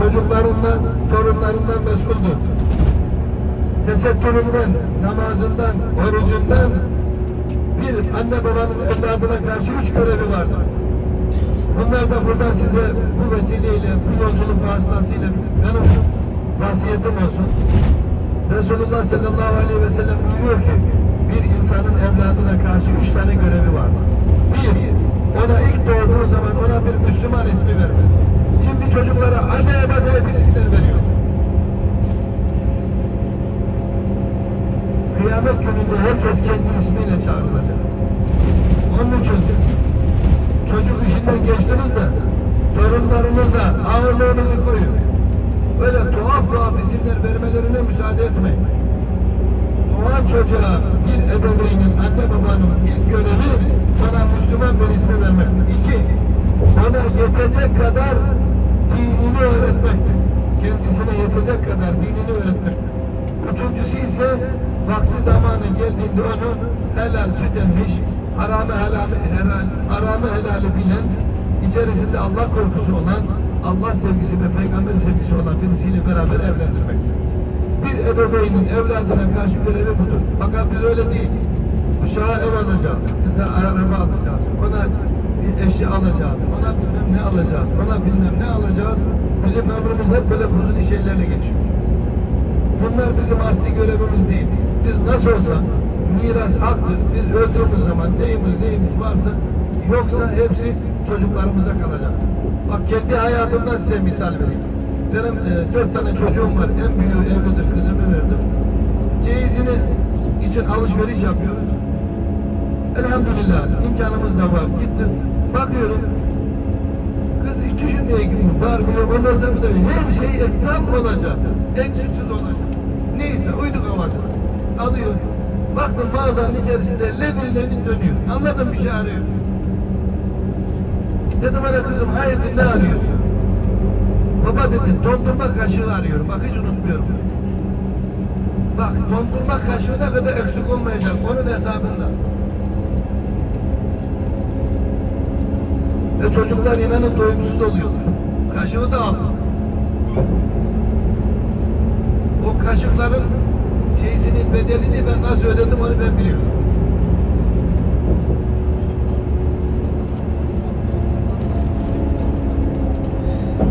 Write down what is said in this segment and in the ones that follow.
çocuklarından, torunlarından mesuldür. Tesettüründen, namazından, orucundan bir anne babanın evladına karşı üç görevi vardır. Bunlar da buradan size bu vesileyle, bu yolculuk vasıtasıyla benim vasiyetim olsun. Resulullah sallallahu aleyhi ve sellem buyuruyor ki bir insanın evladına karşı üç tane görevi vardır. Bir, ona ilk doğduğu zaman ona bir Müslüman ismi vermek. Şimdi çocuklara acayip acayip isimler veriyor. Kıyamet gününde herkes kendi ismiyle çağrılacak. Onun için çocuk işinden geçtiniz de torunlarınıza ağırlığınızı koyun. Böyle tuhaf tuhaf isimler vermelerine müsaade etmeyin. Doğan çocuğa bir ebeveynin, anne babanın ilk görevi ona Müslüman bir ismi vermek. İki, ona yetecek kadar dinini öğretmektir. Kendisine yetecek kadar dinini öğretmektir. Üçüncüsü ise vakti zamanı geldiğinde onu helal süt emmiş, haramı helal, helal, haramı helali bilen, içerisinde Allah korkusu olan, Allah sevgisi ve peygamber sevgisi olan birisiyle beraber evlendirmektir. Bir ebeveynin evladına karşı görevi budur. Fakat biz öyle değil. Uşağa ev alacağız, kıza araba alacağız, ona bir eşya alacağız, ona bilmem ne alacağız, ona bilmem ne alacağız. Bizim ömrümüz hep böyle fuzuli şeylerle geçiyor. Bunlar bizim asli görevimiz değil. Biz nasıl olsa miras haktır. Biz öldüğümüz zaman neyimiz neyimiz varsa yoksa hepsi çocuklarımıza kalacak. Bak kendi hayatımdan size misal vereyim. Benim e, dört tane çocuğum var. En büyüğü evlidir. Kızımı verdim. Ceyizini için alışveriş yapıyoruz. Elhamdülillah imkanımız da var. Gittim. Bakıyorum. Düşünmeye gibi varmıyor. Ondan sonra da her şey tam olacak. Eksiksiz olacak. Neyse uyduk havasına. Alıyor. Baktım mağazanın içerisinde levin levin dönüyor. Anladım bir şey arıyor. Dedim bana kızım hayırdır ne arıyorsun? Baba dedi dondurma kaşığı arıyorum. Bak hiç unutmuyorum. Bak dondurma kaşığı ne kadar eksik olmayacak onun hesabında. Ve çocuklar inanın doyumsuz oluyorlar. Kaşığı da aldık. O kaşıkların şeysinin bedelini ben nasıl ödedim onu ben biliyorum.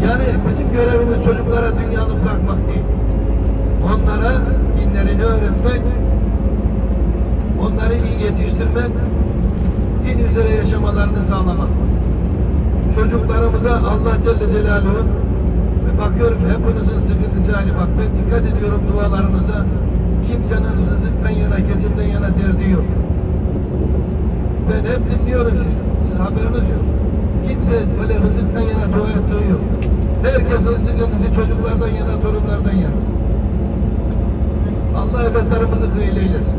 Yani bizim görevimiz çocuklara dünyanı bırakmak değil. Onlara dinlerini öğretmek, onları iyi yetiştirmek, din üzere yaşamalarını sağlamak. Çocuklarımıza Allah Celle Celaluhu ve bakıyorum hepinizin sıkıntısı aynı. Bak ben dikkat ediyorum dualarınıza. Kimsenin rızıktan yana, geçimden yana derdi yok. Ben hep dinliyorum sizi. Siz haberiniz yok. Kimse böyle rızıktan yana dua ettiği yok. Herkesin sıkıntısı çocuklardan yana, torunlardan yana. Allah evlatlarımızı hayırlı eylesin.